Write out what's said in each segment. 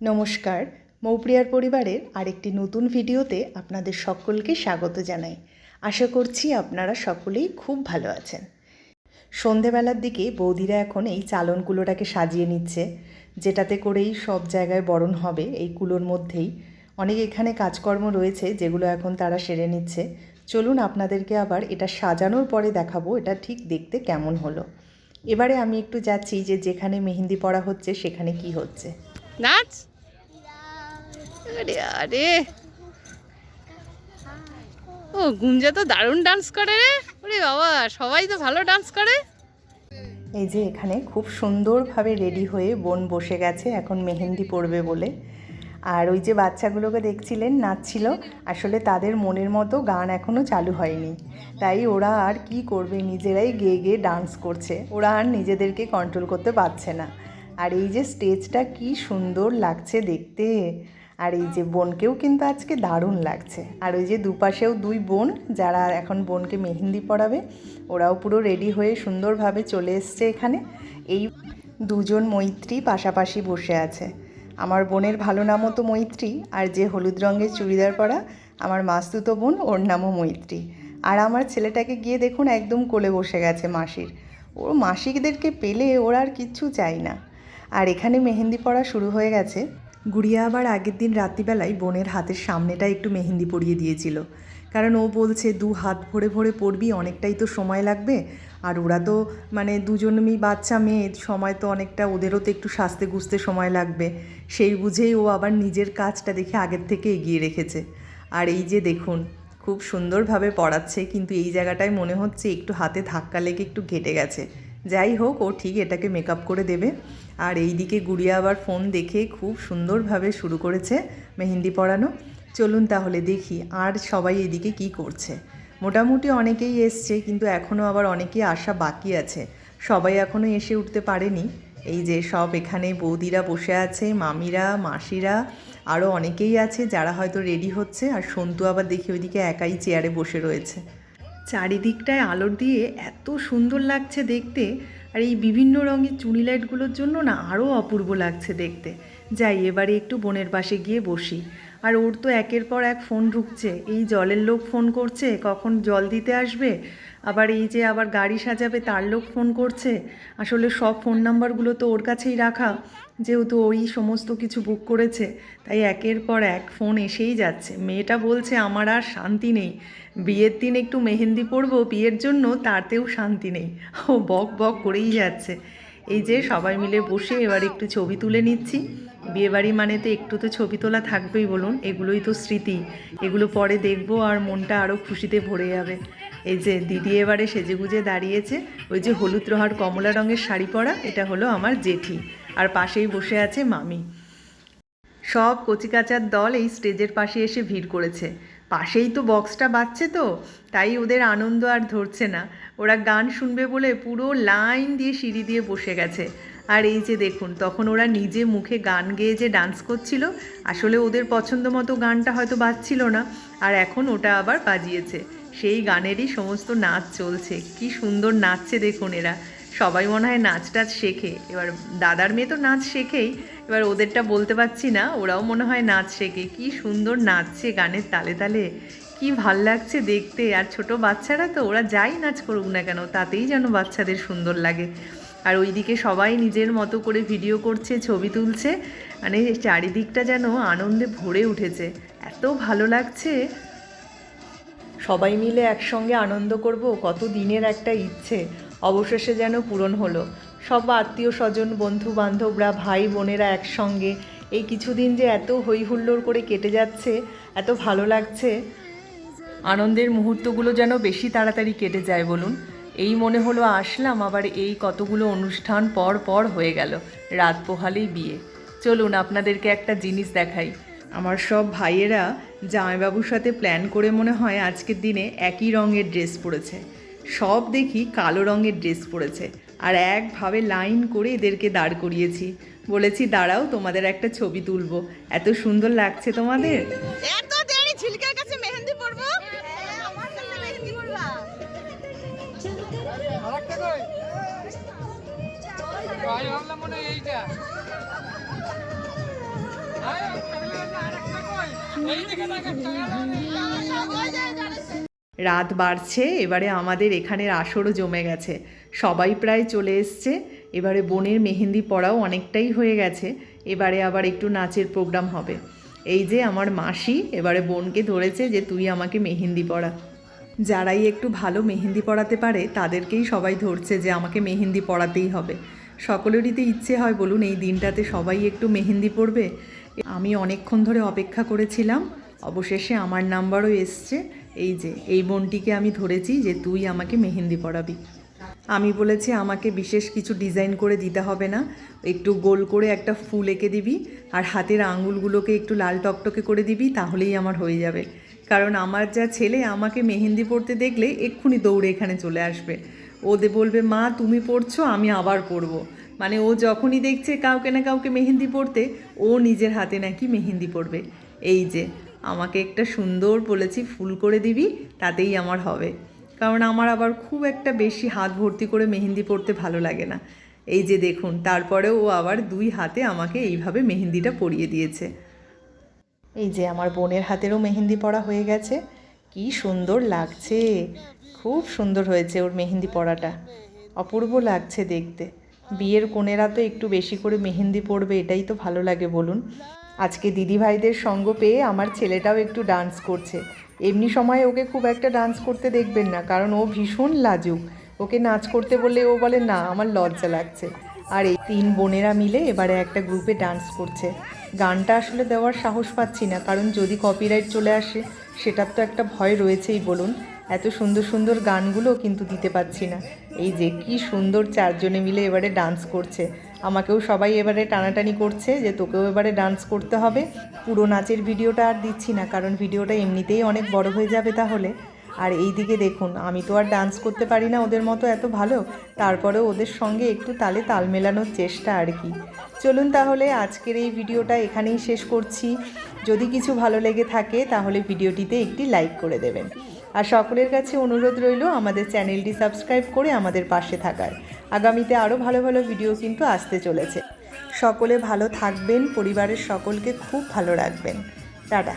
নমস্কার, মৌপ্রিয়ার পরিবারের আরেকটি নতুন ভিডিওতে আপনাদের সকলকে স্বাগত জানাই। আশা করছি আপনারা সকলেই খুব ভালো আছেন। সন্ধেবেলার দিকে বৌদিরা এখন এই চালন কুলোটাকে সাজিয়ে নিচ্ছে, যেটাতে করেই সব জায়গায় বরণ হবে এই কুলোর মধ্যেই। অনেক এখানে কাজকর্ম রয়েছে যেগুলো এখন তারা সেরে নিচ্ছে। চলুন আপনাদেরকে আবার এটা সাজানোর পরে দেখাবো এটা ঠিক দেখতে কেমন হলো। এবারে আমি একটু যাচ্ছি যে যেখানে মেহেন্দি পড়া হচ্ছে সেখানে কি হচ্ছে। নাচ! আরে। ও, গুঞ্জা তো দারুণ ডান্স করে রে। ওরে বাবা, সবাই তো ভালো ডান্স করে। এই যে এখানে খুব সুন্দরভাবে রেডি হয়ে বোন বসে গেছে, এখন মেহেন্দি পড়বে বলে। আর ওই যে বাচ্চাগুলোকে দেখছিলেন, নাচছিল, আসলে তাদের মনের মতো গান এখনও চালু হয়নি। তাই ওরা আর কি করবে, নিজেরাই গেয়ে গেয়ে ডান্স করছে। ওরা আর নিজেদেরকে কন্ট্রোল করতে পারছে না। আর এই যে স্টেজটা কি সুন্দর লাগছে দেখতে। আর এই যে বোনকেও কিন্তু আজকে দারুণ লাগছে। আর ওই যে দুপাশেও দুই বোন, যারা এখন বোনকে মেহেন্দি পরাবে, ওরাও পুরো রেডি হয়ে সুন্দরভাবে চলে এসছে এখানে। এই দুজন মৈত্রী পাশাপাশি বসে আছে। আমার বোনের ভালো নামও তো মৈত্রী, আর যে হলুদ রঙের চুড়িদার পরা, আমার মাস্তুতো বোন, ওর নামও মৈত্রী। আর আমার ছেলেটাকে গিয়ে দেখুন, একদম কোলে বসে গেছে মাসির। ও মাসিকদেরকে পেলে ওরা আর কিচ্ছু চাই না। আর এখানে মেহেন্দি পড়া শুরু হয়ে গেছে। গুড়িয়া আবার আগের দিন রাত্রিবেলায় বোনের হাতের সামনেটা একটু মেহেন্দি পরিয়ে দিয়েছিল। কারণ ও বলছে, দু হাত ভরে ভরে পড়বি অনেকটাই তো সময় লাগবে। আর ওরা তো মানে দুজন মেয়ে বাচ্চা মেয়ে, সময় তো অনেকটা ওদেরও তো একটু সাজতে গুছতে সময় লাগবে। সেই বুঝেই ও আবার নিজের কাজটা দেখে আগের থেকে এগিয়ে রেখেছে। আর এই যে দেখুন, খুব সুন্দরভাবে পড়াচ্ছে, কিন্তু এই জায়গাটায় মনে হচ্ছে একটু হাতে ধাক্কা লেগে একটু ঘেটে গেছে। যাই হোক, ও ঠিক এটাকে মেকআপ করে দেবে। আর এই দিকে গুড়িয়া আবার ফোন দেখে খুব সুন্দরভাবে শুরু করেছে মেহেন্দি পরানো। চলুন তাহলে দেখি আর সবাই এদিকে কি করছে। মোটামুটি অনেকেই এসছে, কিন্তু এখনও আবার অনেকেই আসা বাকি আছে। সবাই এখনও এসে উঠতে পারেনি। এই যে সব এখানে বৌদিরা বসে আছে, মামিরা, মাসিরা আরও অনেকেই আছে যারা হয়তো রেডি হচ্ছে। আর সন্তু আবার দেখি ওইদিকে একাই চেয়ারে বসে রয়েছে। চারিদিকটায় আলোর দিয়ে এত সুন্দর লাগছে দেখতে। আর এই বিভিন্ন রঙের চুনি লাইটগুলোর জন্য না আরও অপূর্ব লাগছে দেখতে। যাই, এবারে একটু বোনের পাশে গিয়ে বসি। আর ওর তো একের পর এক ফোন ঢুকছে। এই জলের লোক ফোন করছে, কখন জল দিতে আসবে? আবার এই যে আবার গাড়ি সাজাবে, তার লোক ফোন করছে। আসলে সব ফোন নাম্বারগুলো তো ওর কাছেই রাখা। যেহেতু ওই সমস্ত কিছু বুক করেছে, তাই একের পর এক ফোন এসেই যাচ্ছে। মেয়েটা বলছে, আমার আর শান্তি নেই। বিয়ের দিন একটু মেহেন্দি পরবো, বিয়ের জন্য তাতেও শান্তি নেই। ও বক বক করেই যাচ্ছে। এই যে সবাই মিলে বসে এবার একটু ছবি তুলে নিচ্ছি। বিয়েবাড়ি মানে তো একটু তো ছবি তোলা থাকবেই বলুন, এগুলোই তো স্মৃতি। এগুলো পরে দেখব আর মনটা আরও খুশিতে ভরে যাবে। এই যে দিদি এবারে সেজেগুজে দাঁড়িয়েছে। ওই যে হলুদ রহার কমলা রঙের শাড়ি পরা, এটা হলো আমার জেঠি। আর পাশেই বসে আছে মামি। সব কচিকাচার দল এই স্টেজের পাশে এসে ভিড় করেছে। পাশেই তো বক্সটা বাজছে তো, তাই ওদের আনন্দ আর ধরছে না। ওরা গান শুনবে বলে পুরো লাইন দিয়ে সিঁড়ি দিয়ে বসে গেছে। আর এই যে দেখুন, তখন ওরা নিজে মুখে গান গেয়ে যে ডান্স করছিল, আসলে ওদের পছন্দ মতো গানটা হয়তো বাজছিল না। আর এখন ওটা আবার বাজিয়েছে। সেই গানেরই সমস্ত নাচ চলছে। কি সুন্দর নাচছে দেখুন এরা। সবাই মনে হয় নাচ টাচ শেখে। এবার দাদার মেয়ে তো নাচ শেখেই। এবার ওদেরটা বলতে পারছি না, ওরাও মনে হয় নাচ শেখে। কি সুন্দর নাচছে গানের তালে তালে। কি ভালো লাগছে দেখতে। আর ছোট বাচ্চারা তো, ওরা যাই নাচ করুক না কেন, তাতেই যেন বাচ্চাদের সুন্দর লাগে। আর ওইদিকে সবাই নিজের মতো করে ভিডিও করছে, ছবি তুলছে। মানে চারিদিকটা যেন আনন্দে ভরে উঠেছে। এত ভালো লাগছে। সবাই মিলে একসঙ্গে আনন্দ করব, কত দিনের একটা ইচ্ছে। অবশেষে যেন পূরণ হলো। সব আত্মীয় স্বজন বন্ধু বান্ধবরা ভাই বোনেরা একসঙ্গে। এই কিছুদিন যে এত হই হুল্লোড় করে কেটে যাচ্ছে, এত ভালো লাগছে। আনন্দের মুহূর্তগুলো যেন বেশি তাড়াতাড়ি কেটে যায় বলুন। এই মনে হলো আসলাম, আবার এই কতগুলো অনুষ্ঠান পর পর হয়ে গেল, রাত পোহালেই বিয়ে। চলুন, আপনাদেরকে একটা জিনিস দেখাই। আমার সব ভাইয়েরা জামাইবাবুর সাথে প্ল্যান করে মনে হয় আজকের দিনে একই রঙের ড্রেস পরেছে। সব দেখি কালো রঙের ড্রেস পরেছে আর একভাবে লাইন করে এদেরকে দাঁড় করিয়েছি। বলেছি দাঁড়াও তোমাদের একটা ছবি তুলবো। এত সুন্দর লাগছে তোমাদের? এত দেরি ঝিলকের কাছে মেহেন্দি পরবো? মেহেন্দি করবা আরেকটা কই? আমি ভাবলাম মনে হয় এইটা। রাত বাড়ছে, এবারে আমাদের এখানের আসরও জমে গেছে। সবাই প্রায় চলে এসছে, এবারে বোনের মেহেন্দি পড়াও অনেকটাই হয়ে গেছে, এবারে আবার একটু নাচের প্রোগ্রাম হবে। এই যে আমার মাসি, এবারে বোনকে ধরেছে যে তুই আমাকে মেহেন্দি পড়া। যারাই একটু ভালো মেহেন্দি পড়াতে পারে, তাদেরকেই সবাই ধরছে যে আমাকে মেহেন্দি পড়াতেই হবে। সকলেরই তো ইচ্ছে হয়, বলুন এই দিনটাতে সবাই একটু মেহেন্দি পড়বে? আমি অনেকক্ষণ ধরে অপেক্ষা করেছিলাম, অবশেষে আমার নাম্বারও এসছে এই যে, এই বোনটিকে আমি ধরেছি যে তুই আমাকে মেহেন্দি পড়াবি আমি বলেছি, আমাকে বিশেষ কিছু ডিজাইন করে দিতে হবে না। একটু গোল করে একটা ফুল এঁকে দিবি আর হাতের আঙুলগুলোকে একটু লাল টকটকে করে দিবি, তাহলেই আমার হয়ে যাবে। কারণ আমার যা ছেলে, আমাকে মেহেন্দি পড়তে দেখলে এক্ষুনি দৌড়ে এখানে চলে আসবে। ও দে বলবে, মা, তুমি পড়ছো আমি আবার পড়ব মানে ও যখনই দেখছে কাউকে না কাউকে মেহেন্দি পড়তে ও নিজের হাতে নাকি মেহেন্দি পড়বে এই যে আমাকে একটা সুন্দর বলেছি, ফুল করে দিবি, তাতেই আমার হবে। কারণ আমার আবার খুব একটা বেশি হাত ভর্তি করে মেহেন্দি পরতে ভালো লাগে না। এই যে দেখুন, তারপরেও ও আবার দুই হাতে আমাকে এইভাবে মেহেন্দিটা পরিয়ে দিয়েছে। এই যে আমার বোনের হাতেরও মেহেন্দি পড়া হয়ে গেছে। কি সুন্দর লাগছে! খুব সুন্দর হয়েছে ওর মেহেন্দি পড়াটা অপূর্ব লাগছে দেখতে। বিয়ের কোণেরা তো একটু বেশি করে মেহেন্দি পড়বে এটাই তো ভালো লাগে বলুন। আজকে দিদিভাইদের সঙ্গ পেয়ে আমার ছেলেটাও একটু ডান্স করছে। এমনি সময় ওকে খুব একটা ডান্স করতে দেখবেন না, কারণ ও ভীষণ লাজুক। ওকে নাচ করতে বললে ও বলে, না, আমার লজ্জা লাগছে। আর এই তিন বোনেরা মিলে এবারে একটা গ্রুপে ডান্স করছে। গানটা আসলে দেওয়ার সাহস পাচ্ছি না, কারণ যদি কপিরাইট চলে আসে, সেটার তো একটা ভয় রয়েছেই বলুন। এত সুন্দর সুন্দর গানগুলো কিন্তু দিতে পারছি না। এই যে কি সুন্দর চারজনে মিলে এবারে ডান্স করছে। আমাকেও সবাই এবারে টানাটানি করছে যে তোকেও এবারে ডান্স করতে হবে। পুরো নাচের ভিডিওটা আর দিচ্ছি না, কারণ ভিডিওটা এমনিতেই অনেক বড় হয়ে যাবে তাহলে। আর এই দিকে দেখুন, আমি তো আর ডান্স করতে পারি না ওদের মতো এত ভালো, তারপরেও ওদের সঙ্গে একটু তালে তাল মেলানোর চেষ্টা আর কি। চলুন তাহলে আজকের এই ভিডিওটা এখানেই শেষ করছি। যদি কিছু ভালো লেগে থাকে তাহলে ভিডিওটিতে একটি লাইক করে দেবেন। আর সকলের কাছে অনুরোধ রইল আমাদের চ্যানেলটি সাবস্ক্রাইব করে আমাদের পাশে থাকার। আগামীতে আরও ভালো ভালো ভিডিও কিন্তু আসতে চলেছে। সকলে ভালো থাকবেন, পরিবারের সকলকে খুব ভালো রাখবেন। টাটা।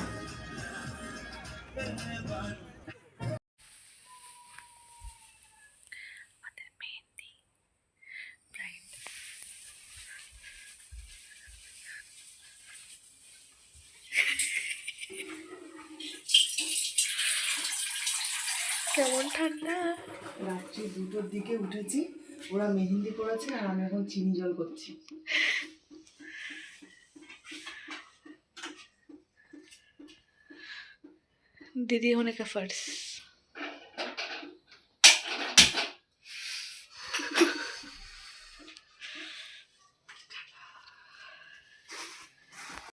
কেমন ঠান্ডা রাত্রি দুটোর দিকে উঠেছি ওরা মেহেন্দি করেছে আর আমি এখন চিনি জল করছি दीदी होने का फर्ज